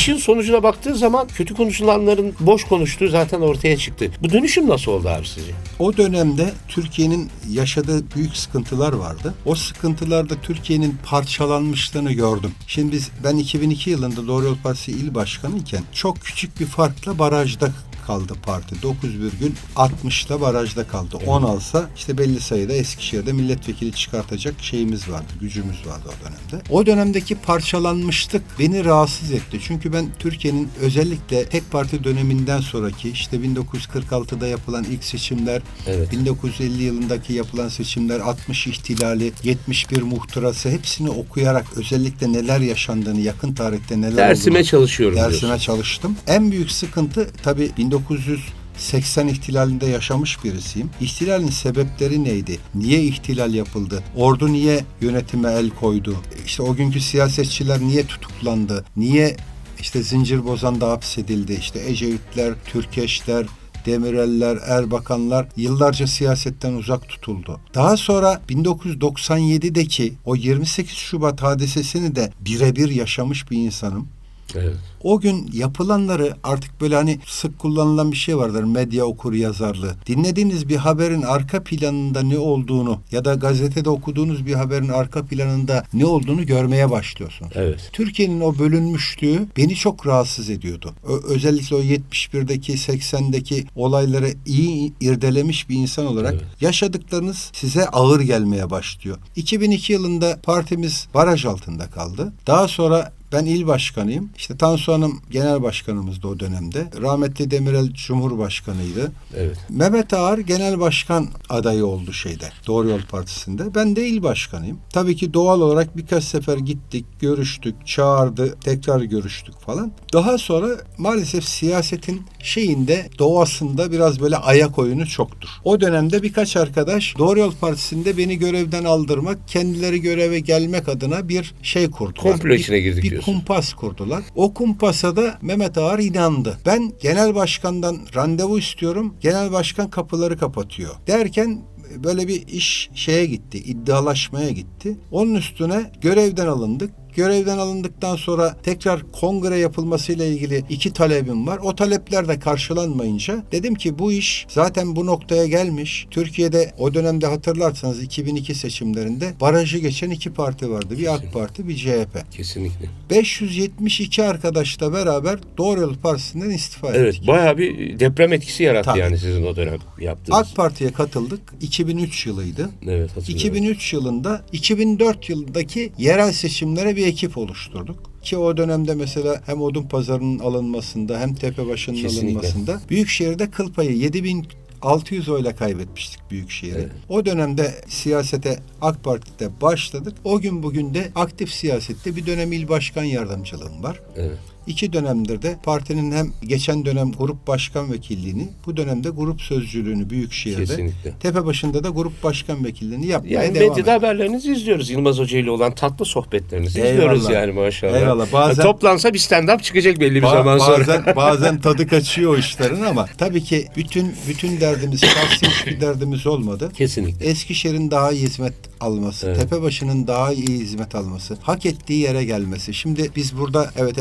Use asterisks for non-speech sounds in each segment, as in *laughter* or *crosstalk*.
işin sonucuna baktığı zaman kötü konuşulanların boş konuştuğu zaten ortaya çıktı. Bu dönüşüm nasıl oldu abi sizce? O dönemde Türkiye'nin yaşadığı büyük sıkıntılar vardı. O sıkıntılarda Türkiye'nin parçalanmışlığını gördüm. Şimdi biz ben 2002 yılında Doğru Yol Partisi il başkanı iken çok küçük bir farkla barajda kaldı parti. 9,60'la barajda kaldı. 10 alsa işte belli sayıda Eskişehir'de milletvekili çıkartacak şeyimiz vardı, gücümüz vardı o dönemde. O dönemdeki parçalanmışlık beni rahatsız etti. Çünkü ben Türkiye'nin özellikle tek parti döneminden sonraki işte 1946'da yapılan ilk seçimler, Evet. 1950 yılındaki yapılan seçimler, 60 ihtilali, 71 muhtırası hepsini okuyarak özellikle neler yaşandığını, yakın tarihte neler Dersime olduğunu çalışıyorum dersime diyorsun. çalıştım. En büyük sıkıntı tabii 1980 ihtilalinde yaşamış birisiyim. İhtilalin sebepleri neydi? Niye ihtilal yapıldı? Ordu niye yönetime el koydu? İşte o günkü siyasetçiler niye tutuklandı? Niye işte Zincirbozan'da hapsedildi? İşte Ecevitler, Türkeşler, Demireller, Erbakanlar yıllarca siyasetten uzak tutuldu. Daha sonra 1997'deki o 28 Şubat hadisesini de birebir yaşamış bir insanım. Evet. O gün yapılanları artık böyle hani sık kullanılan bir şey vardır medya okur yazarlığı. Dinlediğiniz bir haberin arka planında ne olduğunu ya da gazetede okuduğunuz bir haberin arka planında ne olduğunu görmeye başlıyorsunuz. Evet. Türkiye'nin o bölünmüşlüğü beni çok rahatsız ediyordu. Ö- özellikle o 71'deki 80'deki olayları iyi irdelemiş bir insan olarak Evet. yaşadıklarınız size ağır gelmeye başlıyor. 2002 yılında partimiz baraj altında kaldı. Daha sonra ben il başkanıyım. İşte Tansu Hanım genel başkanımızdı o dönemde. Rahmetli Demirel Cumhurbaşkanıydı. Evet. Mehmet Ağar genel başkan adayı oldu şeyde. Doğru Yol Partisi'nde. Ben de il başkanıyım. Tabii ki doğal olarak birkaç sefer gittik, görüştük, çağırdı, tekrar görüştük falan. Daha sonra maalesef siyasetin şeyinde, doğasında biraz böyle ayak oyunu çoktur. O dönemde birkaç arkadaş Doğru Yol Partisi'nde beni görevden aldırmak, kendileri göreve gelmek adına bir şey kurdular. Komplo içine Bir- girdik bir diyorsun. kumpas kurdular. O kumpasa da Mehmet Ağar inandı. Ben genel başkandan randevu istiyorum. Genel başkan kapıları kapatıyor. Derken böyle bir iş şeye gitti, iddialaşmaya gitti. Onun üstüne görevden alındık. Görevden alındıktan sonra tekrar kongre yapılmasıyla ilgili iki talebim var. O talepler de karşılanmayınca dedim ki bu iş zaten bu noktaya gelmiş. Türkiye'de o dönemde hatırlarsanız 2002 seçimlerinde barajı geçen iki parti vardı. Bir AK Parti, bir CHP. Kesinlikle. 572 arkadaşla beraber Doğru Yol Partisi'nden istifa Evet. ettik. Bayağı bir deprem etkisi yarattı Tabii. yani sizin o dönem yaptığınız. AK Parti'ye katıldık. 2003 yılıydı. Evet hatırlıyorum. 2003 yılında 2004 yılındaki yerel seçimlere bir ekip oluşturduk. Ki o dönemde mesela hem odun pazarının alınmasında hem Tepebaşı'nın Kesinlikle. alınmasında Büyükşehir'de kıl payı 7000 600 oyla kaybetmiştik Büyükşehir'i. Evet. O dönemde siyasete AK Parti'de başladık. O gün bugün de aktif siyasette bir dönem il başkan yardımcılığım var. Evet. İki dönemdir de partinin hem geçen dönem grup başkan vekilliğini, bu dönemde grup sözcülüğünü Büyükşehir'de, Kesinlikle. Tepebaşı'nda da grup başkan vekilliğini yapmaya Yani devam medyada haberlerinizi izliyoruz. Yılmaz Hoca ile olan tatlı sohbetlerinizi Eyvallah. izliyoruz yani maşallah. Eyvallah. Bazen- Ya Toplansa bir stand-up çıkacak belli bir Ba- zaman sonra. bazen *laughs* bazen tadı kaçıyor o işlerin ama tabii ki bütün bütün derdimiz şahsi hiçbir derdimiz olmadı. Kesinlikle. Eskişehir'in daha iyi hizmet alması, Evet. Tepebaşı'nın daha iyi hizmet alması, hak ettiği yere gelmesi. Şimdi biz burada evet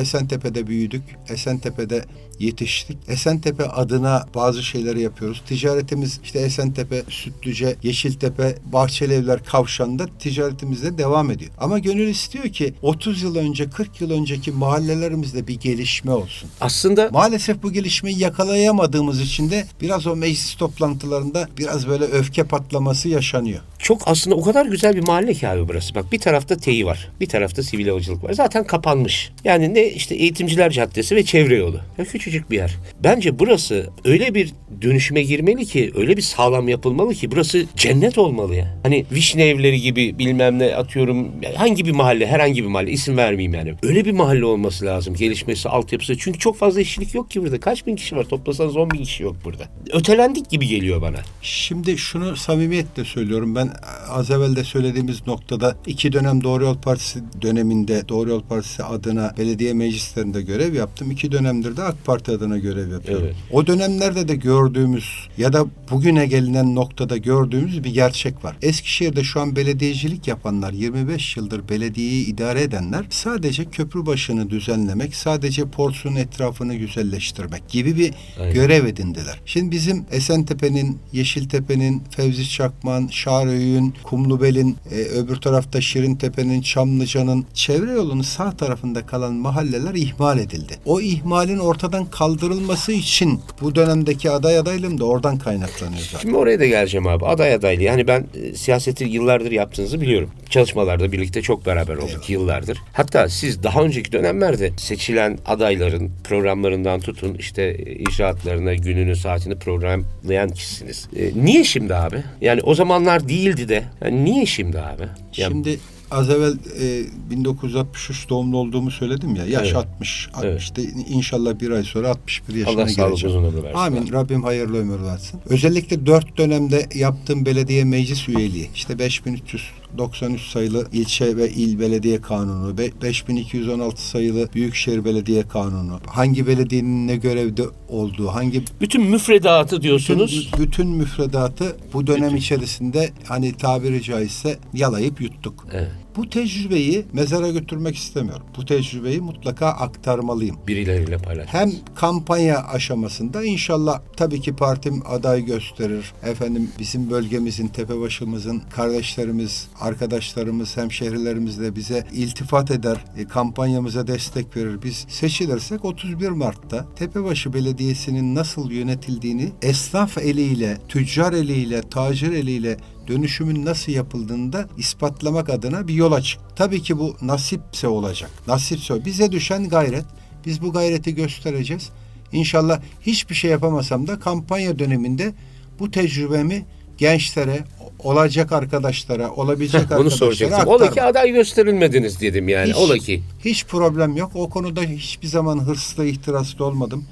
Esentepe'de büyüdük, Esentepe'de yetiştik. Esentepe adına bazı şeyleri yapıyoruz. Ticaretimiz işte Esentepe, Sütlüce, Yeşiltepe, Bahçelievler kavşağında ticaretimizde devam ediyor. Ama gönül istiyor ki 30 yıl önce, 40 yıl önceki mahallelerimizde bir gelişme olsun. Aslında Maalesef bu gelişmeyi yakalayamadığımız için de biraz o meclis toplantılarında biraz böyle öfke patlaması yaşanıyor. çok aslında o kadar güzel bir mahalle ki abi burası. Bak bir tarafta TEİ var. Bir tarafta sivil havacılık var. Zaten kapanmış. Yani ne işte Eğitimciler Caddesi ve çevre yolu. Ya küçücük bir yer. Bence burası öyle bir dönüşüme girmeli ki öyle bir sağlam yapılmalı ki burası cennet olmalı ya. Hani vişne evleri gibi bilmem ne atıyorum hangi bir mahalle herhangi bir mahalle isim vermeyeyim yani. Öyle bir mahalle olması lazım gelişmesi altyapısı. Çünkü çok fazla işçilik yok ki burada. Kaç bin kişi var toplasanız 10 bin kişi yok burada. Ötelendik gibi geliyor bana. Şimdi şunu samimiyetle söylüyorum. Ben az evvel de söylediğimiz noktada iki dönem Doğru Yol Partisi döneminde Doğru Yol Partisi adına belediye meclislerinde görev yaptım. İki dönemdir de AK Parti Parti adına görev yapıyorum. Evet. O dönemlerde de gördüğümüz ya da bugüne gelinen noktada gördüğümüz bir gerçek var. Eskişehir'de şu an belediyecilik yapanlar, 25 yıldır belediyeyi idare edenler sadece köprü başını düzenlemek, sadece porsun etrafını güzelleştirmek gibi bir Aynen. görev edindiler. Şimdi bizim Esentepe'nin, Yeşiltepe'nin, Fevzi Çakman, Şaröyük'ün, Kumlubel'in, e, öbür tarafta Şirintepe'nin, Çamlıca'nın çevre yolunun sağ tarafında kalan mahalleler ihmal edildi. O ihmalin ortadan kaldırılması için bu dönemdeki aday adaylığım da oradan kaynaklanıyor zaten. Şimdi oraya da geleceğim abi. Aday adaylı. Yani ben e, siyaseti yıllardır yaptığınızı biliyorum. Çalışmalarda birlikte çok beraber olduk yıllardır. Hatta siz daha önceki dönemlerde seçilen adayların programlarından tutun işte e, icraatlarına gününü saatini programlayan kişisiniz. E, niye şimdi abi? Yani o zamanlar değildi de. Yani niye şimdi abi? Ya, Şimdi az evvel e, 1963 doğumlu olduğumu söyledim ya. Yaş Evet. 60. 60'ta inşallah bir ay sonra 61 yaşına Allah sağlık gireceğim. uzun ömür versin. Amin. Rabbim hayırlı ömür versin. Özellikle dört dönemde yaptığım belediye meclis üyeliği. işte 5393 sayılı ilçe ve il belediye kanunu, be- 5216 sayılı büyükşehir belediye kanunu, hangi belediyenin ne görevde olduğu, hangi Bütün müfredatı bütün, diyorsunuz. bütün müfredatı bu dönem içerisinde hani tabiri caizse yalayıp yuttuk. Evet. Bu tecrübeyi mezara götürmek istemiyorum. Bu tecrübeyi mutlaka aktarmalıyım. Birileriyle paylaş. Hem kampanya aşamasında inşallah tabii ki partim aday gösterir. Efendim bizim bölgemizin, tepebaşımızın kardeşlerimiz, arkadaşlarımız, hemşehrilerimiz de bize iltifat eder. e, kampanyamıza destek verir. Biz seçilirsek 31 Mart'ta Tepebaşı Belediyesi'nin nasıl yönetildiğini esnaf eliyle, tüccar eliyle, tacir eliyle dönüşümün nasıl yapıldığını da ispatlamak adına bir yol açık. Tabii ki bu nasipse olacak. Nasipse bize düşen gayret. Biz bu gayreti göstereceğiz. İnşallah hiçbir şey yapamasam da kampanya döneminde bu tecrübemi gençlere, olacak arkadaşlara, olabilecek Bunu arkadaşlara soracaktım. aktarmak. Ola ki aday gösterilmediniz dedim yani. Hiç- Ola ki. Hiç problem yok. O konuda hiçbir zaman hırslı, ihtiraslı olmadım.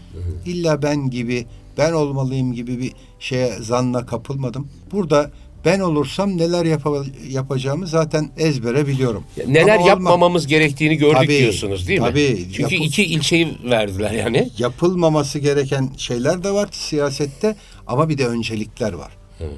İlla ben gibi, ben olmalıyım gibi bir şeye zanna kapılmadım. Burada ben olursam neler yapa- yapacağımı zaten ezbere biliyorum. Neler Ama olma- yapmamamız gerektiğini gördük Tabii, diyorsunuz değil mi? tabii. Çünkü Yapı- iki ilçeyi verdiler yani. yapılmaması gereken şeyler de var siyasette ama bir de öncelikler var.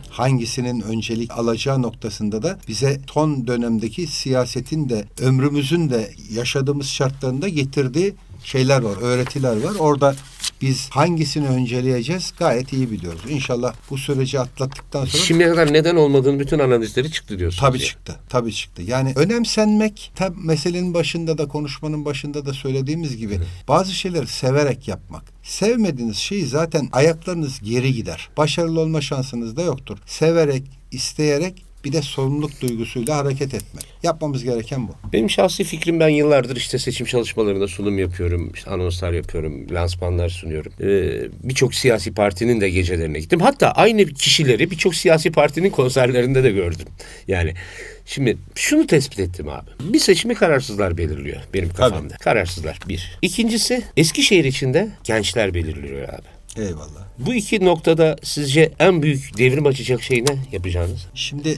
Hangisinin öncelik alacağı noktasında da bize son dönemdeki siyasetin de ömrümüzün de yaşadığımız şartlarında getirdiği şeyler var, öğretiler var. Orada biz hangisini önceleyeceğiz gayet iyi biliyoruz. İnşallah bu süreci atlattıktan sonra Şimdiye kadar neden olmadığını bütün analizleri çıktı diyorsunuz. Tabii yani. çıktı. Tabii çıktı. Yani önemsenmek tab meselenin başında da konuşmanın başında da söylediğimiz gibi bazı şeyleri severek yapmak. Sevmediğiniz şeyi zaten ayaklarınız geri gider. Başarılı olma şansınız da yoktur. Severek, isteyerek bir de sorumluluk duygusuyla hareket etmek. Yapmamız gereken bu. Benim şahsi fikrim ben yıllardır işte seçim çalışmalarında sunum yapıyorum, işte anonslar yapıyorum, lansmanlar sunuyorum. Ee, birçok siyasi partinin de gecelerine gittim. Hatta aynı kişileri birçok siyasi partinin konserlerinde de gördüm. Yani şimdi şunu tespit ettim abi. Bir seçimi kararsızlar belirliyor benim kafamda. Kararsızlar bir. İkincisi Eskişehir içinde gençler belirliyor abi. Eyvallah. Bu iki noktada sizce en büyük devrim açacak şey ne yapacağınız? Şimdi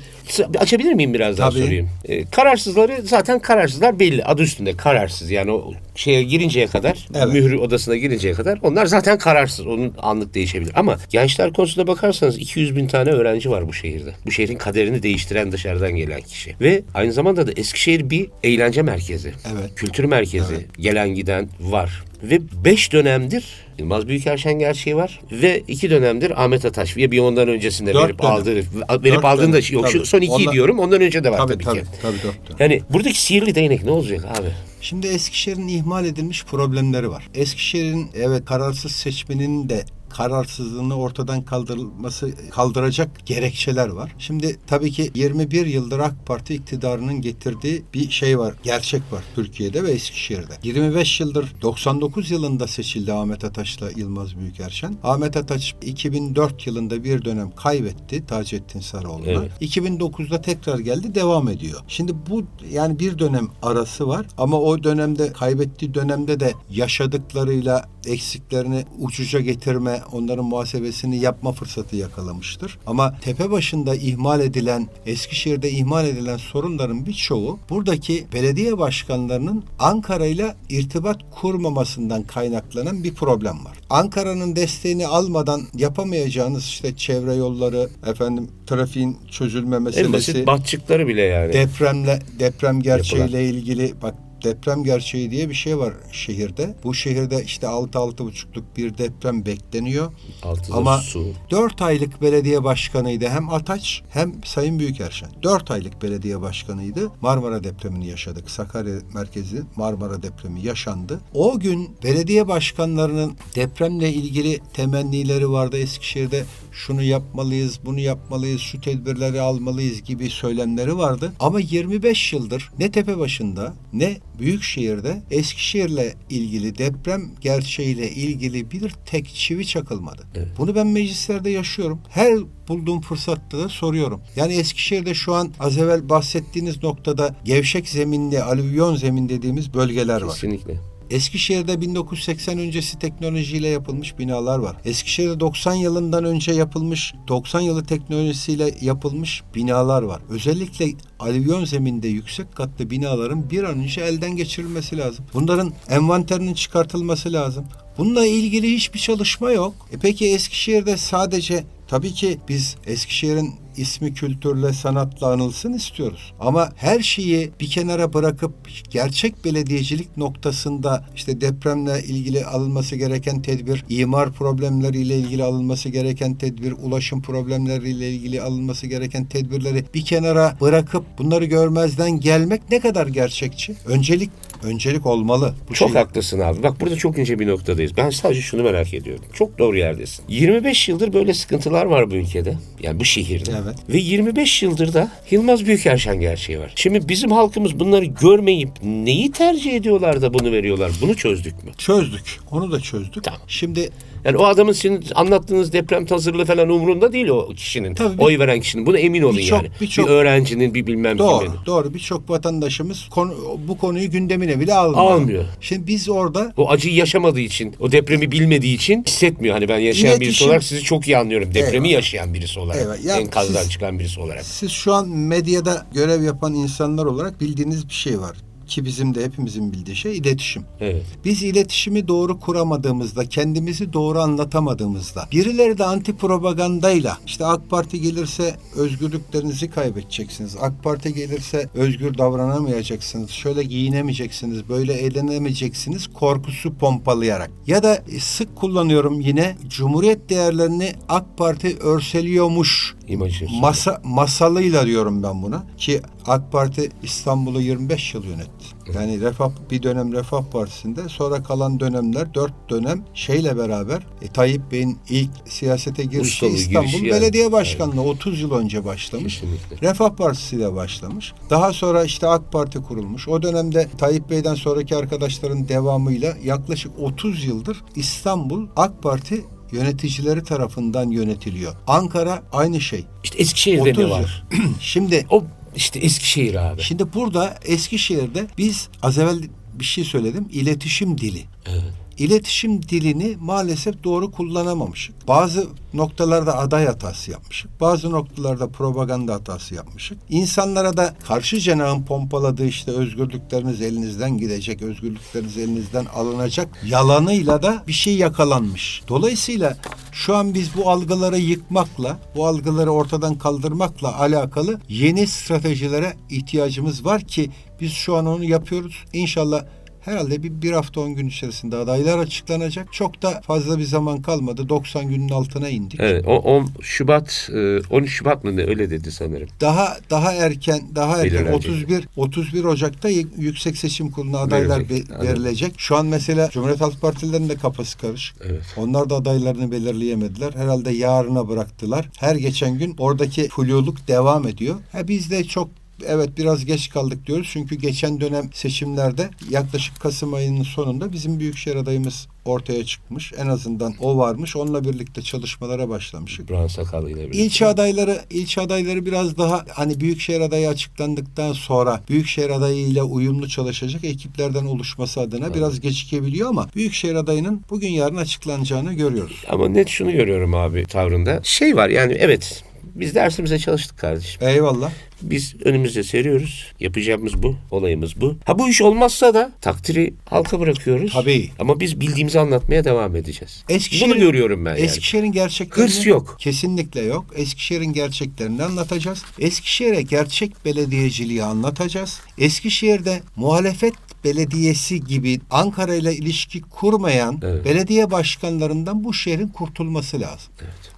Açabilir miyim biraz daha Tabii. sorayım? Ee, kararsızları zaten kararsızlar belli. Adı üstünde kararsız. Yani o şeye girinceye kadar, Evet. mühür odasına girinceye kadar onlar zaten kararsız. Onun anlık değişebilir. Ama gençler konusunda bakarsanız 200 bin tane öğrenci var bu şehirde. Bu şehrin kaderini değiştiren dışarıdan gelen kişi. Ve aynı zamanda da Eskişehir bir eğlence merkezi. Evet. Kültür merkezi. Gelen giden var. Ve beş dönemdir Yılmaz Büyükerşen gerçeği var. Ve iki dönemdir Ahmet Ataş. Ya bir ondan öncesinde Dört verip dönem. aldığı, verip aldığında dönem, yok. Şu tabii. son iki Ondan- diyorum. Ondan önce de var tabii, tabii tabii, ki. tabii doktor. Yani buradaki sihirli değnek ne olacak abi? Şimdi Eskişehir'in ihmal edilmiş problemleri var. Eskişehir'in evet kararsız seçmenin de kararsızlığını ortadan kaldırılması kaldıracak gerekçeler var. Şimdi tabii ki 21 yıldır AK Parti iktidarının getirdiği bir şey var. Gerçek var Türkiye'de ve Eskişehir'de. 25 yıldır 99 yılında seçildi Ahmet Ataş'la Yılmaz Büyükerşen. Ahmet Ataş 2004 yılında bir dönem kaybetti Taceddin Sarıoğlu'na. Evet. 2009'da tekrar geldi devam ediyor. Şimdi bu yani bir dönem arası var ama o dönemde kaybettiği dönemde de yaşadıklarıyla eksiklerini ucuca getirme onların muhasebesini yapma fırsatı yakalamıştır. Ama tepe başında ihmal edilen, Eskişehir'de ihmal edilen sorunların birçoğu buradaki belediye başkanlarının Ankara ile irtibat kurmamasından kaynaklanan bir problem var. Ankara'nın desteğini almadan yapamayacağınız işte çevre yolları, efendim trafiğin çözülme En meselesi, basit batçıkları bile yani. depremle deprem gerçeğiyle Yapılan. ilgili bak deprem gerçeği diye bir şey var şehirde. Bu şehirde işte 6-6,5'luk bir deprem bekleniyor. Altıda Ama su. 4 aylık belediye başkanıydı hem Ataç hem Sayın Büyükerşen. 4 aylık belediye başkanıydı. Marmara depremini yaşadık. Sakarya merkezi Marmara depremi yaşandı. O gün belediye başkanlarının depremle ilgili temennileri vardı Eskişehir'de. Şunu yapmalıyız, bunu yapmalıyız, şu tedbirleri almalıyız gibi söylemleri vardı. Ama 25 yıldır ne Tepebaşı'nda ne Büyükşehir'de Eskişehir'le ilgili deprem gerçeğiyle ilgili bir tek çivi çakılmadı. Evet. Bunu ben meclislerde yaşıyorum. Her bulduğum fırsatta da soruyorum. Yani Eskişehir'de şu an az evvel bahsettiğiniz noktada gevşek zeminli, alüvyon zemin dediğimiz bölgeler var. Kesinlikle. Eskişehir'de 1980 öncesi teknolojiyle yapılmış binalar var. Eskişehir'de 90 yılından önce yapılmış, 90 yılı teknolojisiyle yapılmış binalar var. Özellikle alüvyon zeminde yüksek katlı binaların bir an önce elden geçirilmesi lazım. Bunların envanterinin çıkartılması lazım. Bununla ilgili hiçbir çalışma yok. E peki Eskişehir'de sadece Tabii ki biz Eskişehir'in ismi kültürle, sanatla anılsın istiyoruz. Ama her şeyi bir kenara bırakıp gerçek belediyecilik noktasında işte depremle ilgili alınması gereken tedbir, imar problemleriyle ilgili alınması gereken tedbir, ulaşım problemleriyle ilgili alınması gereken tedbirleri bir kenara bırakıp bunları görmezden gelmek ne kadar gerçekçi? Öncelik öncelik olmalı. Bu Çok şey- haklısın abi. Bak burada çok ince bir noktadayız. Ben sadece şunu merak ediyorum. Çok doğru yerdesin. 25 yıldır böyle sıkıntılar var bu ülkede. Yani bu şehirde. Evet. Ve 25 yıldır da Yılmaz Büyükerşen gerçeği var. Şimdi bizim halkımız bunları görmeyip neyi tercih ediyorlar da bunu veriyorlar? Bunu çözdük mü? Çözdük. Onu da çözdük. Tamam. Şimdi Yani o adamın sizin anlattığınız deprem hazırlığı falan umurunda değil o kişinin. Tabii bir- Oy veren kişinin. Buna emin olun birçok- yani. birçok- bir öğrencinin bir bilmem Doğru, kimin. doğru. Birçok vatandaşımız konu, bu konuyu gündemine bile almıyor. Almıyor. Şimdi biz orada O acıyı yaşamadığı için, o depremi bilmediği için hissetmiyor. Hani ben yaşayan birisi İletişim- olarak sizi çok iyi anlıyorum. Depremi Eyvallah. yaşayan birisi olarak. Eyvallah. Ya Enkazdan siz- çıkan birisi olarak. siz şu an medyada görev yapan insanlar olarak bildiğiniz bir şey var. Ki bizim de hepimizin bildiği şey iletişim. Evet. Biz iletişimi doğru kuramadığımızda, kendimizi doğru anlatamadığımızda, birileri de anti propagandayla işte AK Parti gelirse özgürlüklerinizi kaybedeceksiniz. AK Parti gelirse özgür davranamayacaksınız. Şöyle giyinemeyeceksiniz, böyle eğlenemeyeceksiniz korkusu pompalayarak. Ya da sık kullanıyorum yine Cumhuriyet değerlerini AK Parti örseliyormuş İmajı. Masa, masalıyla diyorum ben buna ki AK Parti İstanbul'u 25 yıl yönetti. Yani Refah bir dönem Refah Partisi'nde sonra kalan dönemler 4 dönem şeyle beraber e, Tayyip Bey'in ilk siyasete girişi Ustalığı İstanbul girişi yani. Belediye Başkanlığı 30 yıl önce başlamış. Kesinlikle. Refah Partisi ile başlamış. Daha sonra işte AK Parti kurulmuş. O dönemde Tayyip Bey'den sonraki arkadaşların devamıyla yaklaşık 30 yıldır İstanbul AK Parti yöneticileri tarafından yönetiliyor. Ankara aynı şey. İşte Eskişehir'de 30 ne yıl. var? *clears throat* Şimdi O işte Eskişehir abi. şimdi burada Eskişehir'de biz az evvel bir şey söyledim. İletişim dili. Evet. İletişim dilini maalesef doğru kullanamamışık. Bazı noktalarda aday hatası yapmışık. Bazı noktalarda propaganda hatası yapmışık. İnsanlara da karşı cenahın pompaladığı işte özgürlükleriniz elinizden gidecek, özgürlükleriniz elinizden alınacak yalanıyla da bir şey yakalanmış. Dolayısıyla şu an biz bu algıları yıkmakla, bu algıları ortadan kaldırmakla alakalı yeni stratejilere ihtiyacımız var ki biz şu an onu yapıyoruz. İnşallah Herhalde bir, bir hafta 10 gün içerisinde adaylar açıklanacak. Çok da fazla bir zaman kalmadı. 90 günün altına indik. Evet. O, 10 Şubat, e, 13 Şubat mı ne öyle dedi sanırım. Daha daha erken daha erken Belirlenecek. 31 31 Ocak'ta Yüksek Seçim Kurulu'na adaylar Verilecek, be- verilecek. Şu an mesela Cumhuriyet Halk Partililerinin de kafası karışık. Evet. Onlar da adaylarını belirleyemediler. Herhalde yarına bıraktılar. Her geçen gün oradaki fluluk devam ediyor. Ha biz de çok evet biraz geç kaldık diyoruz. Çünkü geçen dönem seçimlerde yaklaşık Kasım ayının sonunda bizim büyükşehir adayımız ortaya çıkmış. En azından o varmış. Onunla birlikte çalışmalara başlamıştık. Burhan Sakallı ile birlikte. İlçe adayları ilçe adayları biraz daha hani büyükşehir adayı açıklandıktan sonra büyükşehir adayı ile uyumlu çalışacak ekiplerden oluşması adına biraz gecikebiliyor ama büyükşehir adayının bugün yarın açıklanacağını görüyoruz. Ama net şunu görüyorum abi tavrında. Şey var yani evet biz dersimize çalıştık kardeşim. Eyvallah. Biz önümüzde seriyoruz. Yapacağımız bu. Olayımız bu. Ha bu iş olmazsa da takdiri halka bırakıyoruz. Tabii. Ama biz bildiğimizi anlatmaya devam edeceğiz. Eskişehir- Bunu görüyorum ben yani. Eskişehir'in gerçeklerini Hırs yok. Kesinlikle yok. Eskişehir'in gerçeklerini anlatacağız. Eskişehir'e gerçek belediyeciliği anlatacağız. Eskişehir'de muhalefet belediyesi gibi Ankara ile ilişki kurmayan Evet. belediye başkanlarından bu şehrin kurtulması lazım.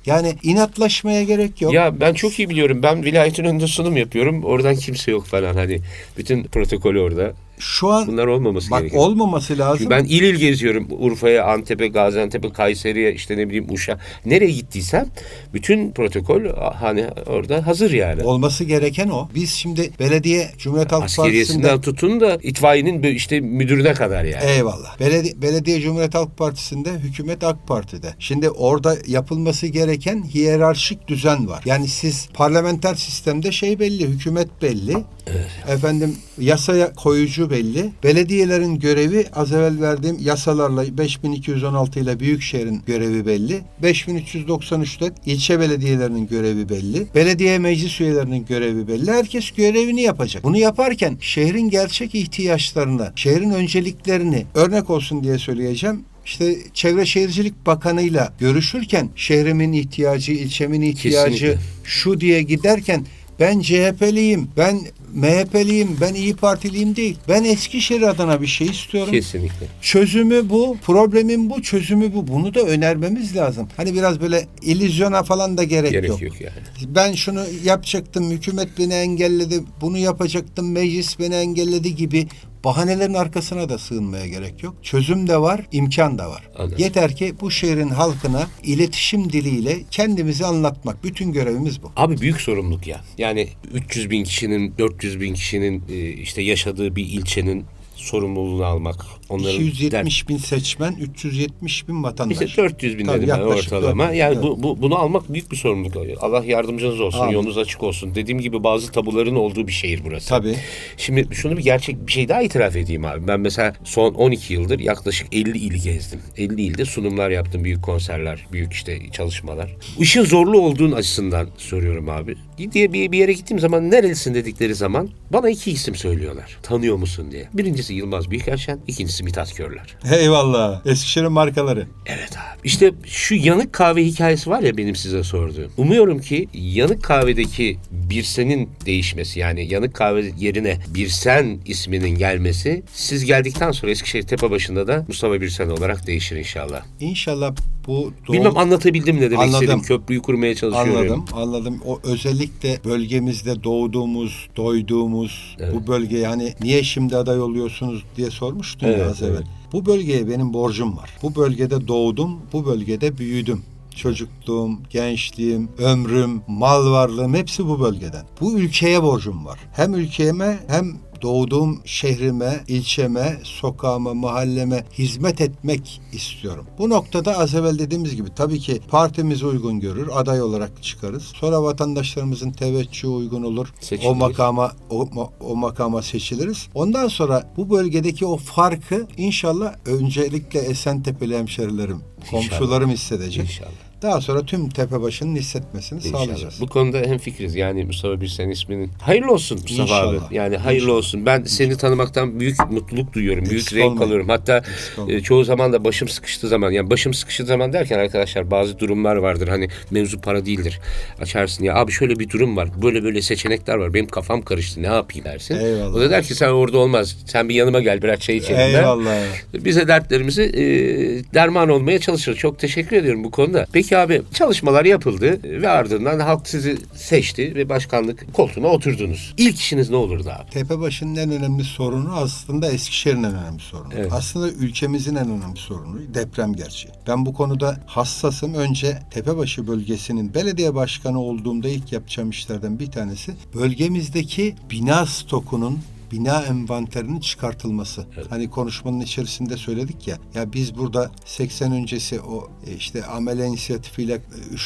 Yani inatlaşmaya gerek yok. Ya ben çok iyi biliyorum. Ben vilayetin önünde sunum yapıyorum. Oradan kimse yok falan hani. Bütün protokolü orada. Şu an Bunlar olmaması bak gerekiyor. olmaması lazım. Çünkü ben il il geziyorum. Urfa'ya, Antep'e, Gaziantep'e, Kayseri'ye, işte ne bileyim Uş'a. Nereye gittiysem bütün protokol hani orada hazır yani. Olması gereken o. Biz şimdi belediye Cumhuriyet Halk Partisi'nde Askeriyesinden tutun da itfaiyenin işte müdürüne kadar yani. Eyvallah. Belediye, Belediye Cumhuriyet Halk Partisi'nde, hükümet AK Parti'de. Şimdi orada yapılması gereken hiyerarşik düzen var. Yani siz parlamenter sistemde şey belli, hükümet belli. Efendim yasaya koyucu belli. Belediyelerin görevi az evvel verdiğim yasalarla 5216 ile Büyükşehir'in görevi belli. 5393'te ilçe belediyelerinin görevi belli. Belediye meclis üyelerinin görevi belli. Herkes görevini yapacak. Bunu yaparken şehrin gerçek ihtiyaçlarını, şehrin önceliklerini örnek olsun diye söyleyeceğim. İşte Çevre Şehircilik Bakanı'yla görüşürken şehrimin ihtiyacı, ilçemin ihtiyacı Kesinlikle. şu diye giderken ben CHP'liyim, ben MHP'liyim, ben İyi Partiliyim değil. Ben Eskişehir adına bir şey istiyorum. Kesinlikle. Çözümü bu, problemin bu, çözümü bu. Bunu da önermemiz lazım. Hani biraz böyle illüzyona falan da gerek, Gerek yok. yok yani. Ben şunu yapacaktım, hükümet beni engelledi, bunu yapacaktım, meclis beni engelledi gibi bahanelerin arkasına da sığınmaya gerek yok. Çözüm de var, imkan da var. Anladım. Yeter ki bu şehrin halkına iletişim diliyle kendimizi anlatmak. Bütün görevimiz bu. Abi büyük sorumluluk ya. Yani 300 bin kişinin, 400 bin kişinin e, işte yaşadığı bir ilçenin sorumluluğunu almak. Onların 270 bin seçmen, 370 bin vatandaş. İşte 400 bin Tabii dedim ben ortalama. dört- Yani evet. bu, bu bunu almak büyük bir sorumluluk. Allah yardımcınız olsun, Amin. yolunuz açık olsun. Dediğim gibi bazı tabuların olduğu bir şehir burası. Tabii. Şimdi şunu bir gerçek bir şey daha itiraf edeyim abi. Ben mesela son 12 yıldır yaklaşık 50 ili gezdim. 50 ilde sunumlar yaptım, büyük konserler, büyük işte çalışmalar. İşin zorlu olduğun açısından soruyorum abi. Diye bir, bir yere gittiğim zaman nerelisin dedikleri zaman bana iki isim söylüyorlar. Tanıyor musun diye. Birincisi Yılmaz Büyükerşen, ikincisi Mithat Körler. Eyvallah. Eskişehir'in markaları. Evet abi. İşte şu yanık kahve hikayesi var ya benim size sorduğum. Umuyorum ki yanık kahvedeki Birsen'in değişmesi yani yanık kahve yerine Birsen isminin gelmesi siz geldikten sonra Eskişehir Tepebaşı'nda da Mustafa Birsen olarak değişir inşallah. İnşallah bu doğum- Bilmem anlatabildim ne demek Anladım. istedim. Köprüyü kurmaya çalışıyorum. Anladım, anladım. O özellikle bölgemizde doğduğumuz, doyduğumuz Evet. bu bölge yani niye şimdi aday oluyorsunuz diye sormuştun ya Evet, az evvel. evet. Bu bölgeye benim borcum var. Bu bölgede doğdum, bu bölgede büyüdüm. Çocukluğum, gençliğim, ömrüm, mal varlığım hepsi bu bölgeden. Bu ülkeye borcum var. Hem ülkeme hem doğduğum şehrime, ilçeme, sokağıma, mahalleme hizmet etmek istiyorum. Bu noktada az evvel dediğimiz gibi tabii ki partimiz uygun görür, aday olarak çıkarız. Sonra vatandaşlarımızın teveccühü uygun olur. Seçiliriz. O makama o, o makama seçiliriz. Ondan sonra bu bölgedeki o farkı inşallah öncelikle Esentepe'li hemşerilerim, komşularım hissedecek. İnşallah. Daha sonra tüm Tepebaşı'nın hissetmesini İnşallah. sağlayacağız. Bu konuda hem fikiriz. Yani Mustafa Birsen isminin. Hayırlı olsun Mustafa İnşallah. abi. Yani hayırlı İnşallah. olsun. Ben seni tanımaktan büyük mutluluk duyuyorum. Büyük Eksik zevk olmayın. alıyorum. Hatta Eksik olmayın. e, çoğu zaman da başım sıkıştığı zaman yani başım sıkıştığı zaman derken arkadaşlar bazı durumlar vardır. Hani mevzu para değildir. Açarsın ya abi şöyle bir durum var. Böyle böyle seçenekler var. Benim kafam karıştı. Ne yapayım dersin. Eyvallah. O da der ki sen orada olmaz. Sen bir yanıma gel biraz çay içelim. der. Eyvallah. Bize dertlerimizi e, derman olmaya çalışır. Çok teşekkür ediyorum bu konuda. Peki Abi çalışmalar yapıldı ve ardından halk sizi seçti ve başkanlık koltuğuna oturdunuz. İlk işiniz ne olurdu abi? Tepebaşı'nın en önemli sorunu aslında Eskişehir'in en önemli sorunu. Evet. Aslında ülkemizin en önemli sorunu deprem gerçeği. Ben bu konuda hassasım. Önce Tepebaşı bölgesinin belediye başkanı olduğumda ilk yapacağım işlerden bir tanesi bölgemizdeki bina stokunun bina envanterinin çıkartılması. Hani konuşmanın içerisinde söyledik ya. Ya biz burada 80 öncesi o e, işte amele inisiyatifiyle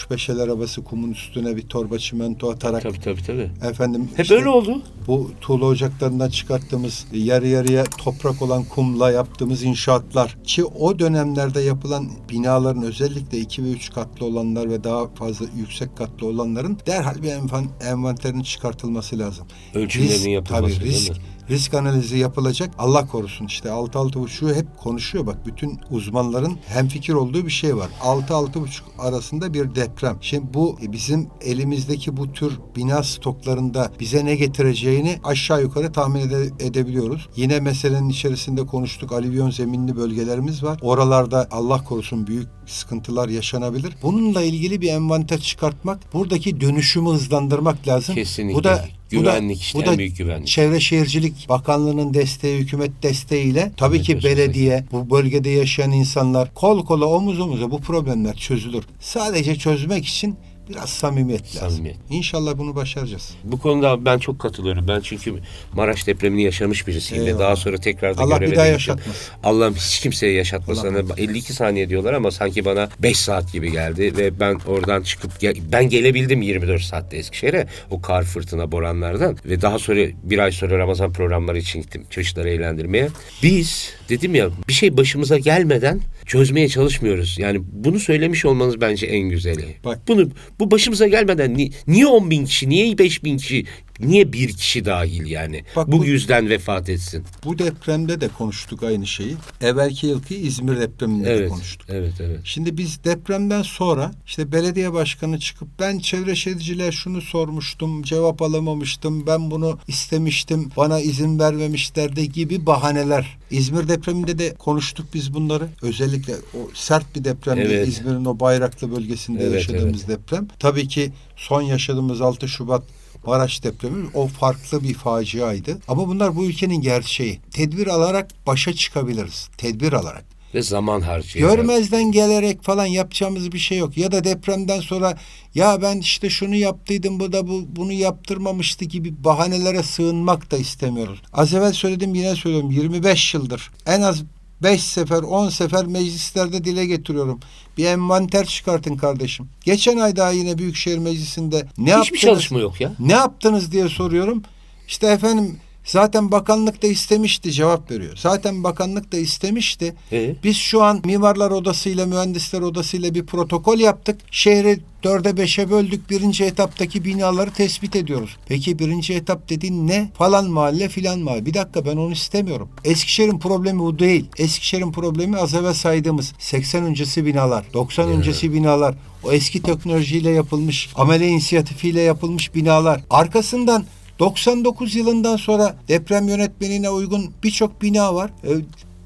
3-5 el arabası kumun üstüne bir torba çimento atarak Tabii tabii tabii. efendim Hep işte- öyle oldu. bu tuğla ocaklarından çıkarttığımız yarı yarıya toprak olan kumla yaptığımız inşaatlar ki o dönemlerde yapılan binaların özellikle 2 ve 3 katlı olanlar ve daha fazla yüksek katlı olanların derhal bir envan, envanterinin çıkartılması lazım. Ölçümlerinin yapılması, tabii risk? Risk analizi yapılacak. Allah korusun işte 6 altı buçuğu hep konuşuyor bak bütün uzmanların hemfikir olduğu bir şey var. 6 altı buçuk arasında bir deprem. Şimdi bu bizim elimizdeki bu tür bina stoklarında bize ne getireceğini aşağı yukarı tahmin ede- edebiliyoruz. Yine meselenin içerisinde konuştuk. Alüvyon zeminli bölgelerimiz var. Oralarda Allah korusun büyük sıkıntılar yaşanabilir. Bununla ilgili bir envanter çıkartmak, buradaki dönüşümü hızlandırmak lazım. Kesinlikle. Bu da Güvenlik işte, bu en da büyük güvenlik. Çevre Şehircilik Bakanlığı'nın desteği, hükümet desteğiyle tabii ki belediye, bu bölgede yaşayan insanlar kol kola omuz omuza bu problemler çözülür. Sadece çözmek için biraz samimiyet lazım. Samimiyet. İnşallah bunu başaracağız. Bu konuda ben çok katılıyorum. Ben çünkü Maraş depremini yaşamış birisiyim ve daha sonra tekrar da Allah bir daha yaşatmasın. Allah'ım hiç kimseye yaşatmasın. Allah Hani 52 saniye diyorlar ama sanki bana 5 saat gibi geldi ve ben oradan çıkıp ben gelebildim 24 saatte Eskişehir'e o kar fırtına boranlardan ve daha sonra bir ay sonra Ramazan programları için gittim çocukları eğlendirmeye. Biz dedim ya bir şey başımıza gelmeden çözmeye çalışmıyoruz. Yani bunu söylemiş olmanız bence en güzeli. Bak. Bunu bu başımıza gelmeden ni- niye 10 bin kişi, niye 5 bin kişi, niye bir kişi dahil yani Bak bu bu- yüzden vefat etsin? Bu depremde de konuştuk aynı şeyi. Evvelki yılki İzmir depreminde de Evet, konuştuk. evet, evet. Şimdi biz depremden sonra işte belediye başkanı çıkıp ben çevre şehirciliğe şunu sormuştum, cevap alamamıştım, ben bunu istemiştim, bana izin vermemişlerdi gibi bahaneler. İzmir depreminde de konuştuk biz bunları. Özellikle o sert bir depremdi. Evet. İzmir'in o Bayraklı bölgesinde Evet, yaşadığımız deprem. Tabii ki son yaşadığımız 6 Şubat Maraş depremi o farklı bir faciaydı. Ama bunlar bu ülkenin gerçeği. Tedbir alarak başa çıkabiliriz. Tedbir alarak. Ve zaman harcayacak. Görmezden gelerek falan yapacağımız bir şey yok. Ya da depremden sonra ya ben işte şunu yaptıydım bu da bu bunu yaptırmamıştı gibi bahanelere sığınmak da istemiyoruz. Az evvel söyledim yine söylüyorum 25 yıldır en az 5 sefer 10 sefer meclislerde dile getiriyorum. Bir envanter çıkartın kardeşim. Geçen ay daha yine Büyükşehir Meclisi'nde ne Hiçbir yaptınız? çalışma yok ya. Ne yaptınız diye soruyorum. İşte efendim zaten bakanlık da istemişti cevap veriyor. Zaten bakanlık da istemişti. Ee? Biz şu an mimarlar odasıyla mühendisler odasıyla bir protokol yaptık. Şehri dörde beşe böldük. Birinci etaptaki binaları tespit ediyoruz. Peki birinci etap dediğin ne? Falan mahalle filan mahalle. Bir dakika ben onu istemiyorum. Eskişehir'in problemi bu değil. Eskişehir'in problemi az evvel saydığımız 80 öncesi binalar, 90 öncesi binalar, o eski teknolojiyle yapılmış, amele inisiyatifiyle yapılmış binalar. Arkasından 99 yılından sonra deprem yönetmenine uygun birçok bina var. Ee,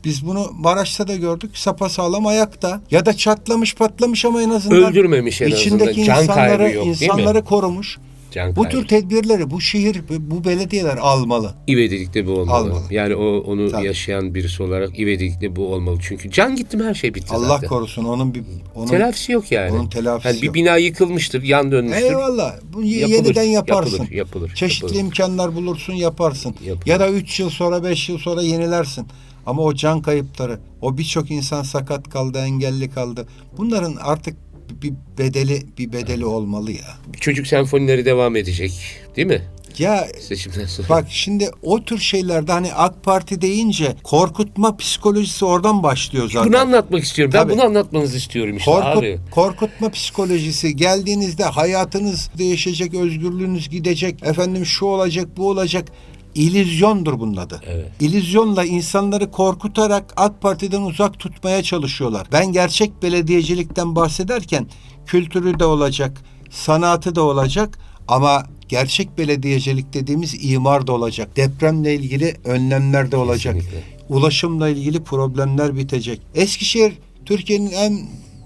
biz bunu Maraş'ta da gördük. Sapasağlam ayakta. Ya da çatlamış patlamış ama en azından Öldürmemiş en azından. içindeki Can insanları, kaybı yok, değil mi? insanları korumuş. Can Bu tür tedbirleri bu şehir, bu belediyeler almalı. İvedik'te bu olmalı. Almalı. Yani o onu Tabii. yaşayan birisi olarak İvedik'te bu olmalı. Çünkü can gitti mi her şey bitti Allah zaten. korusun onun bir onun Telafisi yok yani. onun telafisi bir yok. bina yıkılmıştır, yan dönmüştür. Eyvallah. Bu Yapılır, yeniden yaparsın. yapılır, yapılır, Çeşitli yapılır. imkanlar bulursun, yaparsın. Yapılır. Ya da 3 yıl sonra, 5 yıl sonra yenilersin. Ama o can kayıpları, o birçok insan sakat kaldı, engelli kaldı. Bunların artık bir bedeli bir bedeli olmalı ya. Çocuk senfonileri devam edecek. Değil mi? Ya Seçimden sonra. bak şimdi o tür şeylerde hani AK Parti deyince korkutma psikolojisi oradan başlıyor zaten. Bunu anlatmak istiyorum. Ben Tabii. bunu anlatmanızı istiyorum işte Korkut, abi. korkutma psikolojisi geldiğinizde hayatınız değişecek, özgürlüğünüz gidecek, efendim şu olacak, bu olacak. İllüzyondur bunun adı. Evet. İllüzyonla insanları korkutarak AK Parti'den uzak tutmaya çalışıyorlar. Ben gerçek belediyecilikten bahsederken kültürü de olacak, sanatı da olacak ama gerçek belediyecilik dediğimiz imar da olacak. Depremle ilgili önlemler de olacak. Kesinlikle. Ulaşımla ilgili problemler bitecek. Eskişehir Türkiye'nin en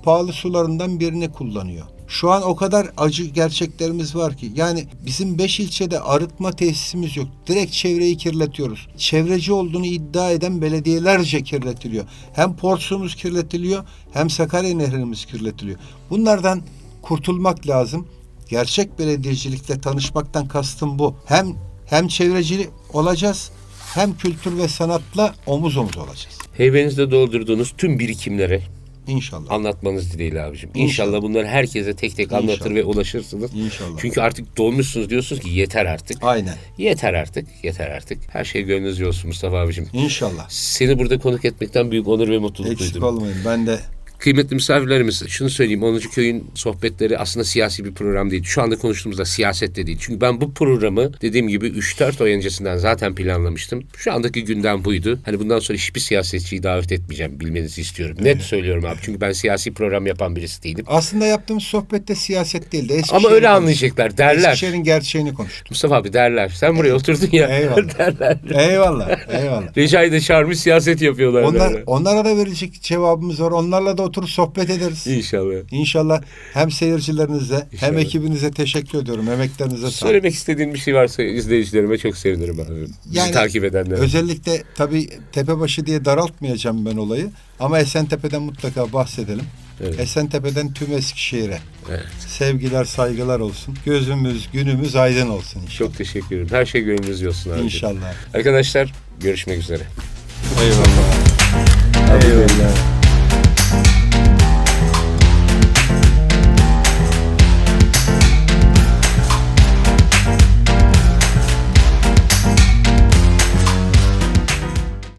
pahalı sularından birini kullanıyor. Şu an o kadar acı gerçeklerimiz var ki. Yani bizim 5 ilçede arıtma tesisimiz yok. Direkt çevreyi kirletiyoruz. Çevreci olduğunu iddia eden belediyelerce kirletiliyor. Hem Porsumuz kirletiliyor hem Sakarya Nehrimiz kirletiliyor. Bunlardan kurtulmak lazım. Gerçek belediyecilikle tanışmaktan kastım bu. Hem hem çevreci olacağız hem kültür ve sanatla omuz omuz olacağız. Heybenizde doldurduğunuz tüm birikimlere İnşallah. anlatmanız dileğiyle abicim. İnşallah, İnşallah. bunları herkese tek tek anlatır İnşallah. ve ulaşırsınız. İnşallah. Çünkü artık dolmuşsunuz diyorsunuz ki yeter artık. Aynen. Yeter artık, yeter artık. Her şey gönlünüzce olsun Mustafa abicim. İnşallah. Seni burada konuk etmekten büyük onur ve mutluluk Eksik duydum. olmayın. Ben de Kıymetli misafirlerimiz şunu söyleyeyim 10. köyün sohbetleri aslında siyasi bir program değil. Şu anda konuştuğumuzda siyaset de değil. Çünkü ben bu programı dediğim gibi 3-4 ay öncesinden zaten planlamıştım. Şu andaki gündem buydu. Hani bundan sonra hiçbir siyasetçiyi davet etmeyeceğim bilmenizi istiyorum. Net söylüyorum abi. Çünkü ben siyasi program yapan birisi değilim. aslında yaptığımız sohbette siyaset değildi. Ama Eskişehir'i öyle anlayacaklar derler. Eskişehir'in gerçeğini konuştuk. Mustafa abi derler. Sen buraya oturdun ya. Eyvallah. *laughs* derler. eyvallah. Eyvallah. Recai'yi de çağırmış siyaset yapıyorlar. Onlar, derler. onlara da verecek cevabımız var. Onlarla da oturup sohbet ederiz. İnşallah. İnşallah hem seyircilerinize hem İnşallah. ekibinize teşekkür ediyorum. Emeklerinize sağlık. Söylemek istediğin bir şey varsa izleyicilerime çok sevinirim abi. Bizi Yani takip edenlere. Özellikle tabii Tepebaşı diye daraltmayacağım ben olayı. Ama Esentepe'den mutlaka bahsedelim. Evet. Esentepe'den tüm Eskişehir'e Evet. sevgiler, saygılar olsun. Gözümüz, günümüz aydın olsun inşallah. Çok teşekkür ederim. Her şey gönlünüzce olsun abi. İnşallah. Arkadaşlar görüşmek üzere. Eyvallah. Eyvallah.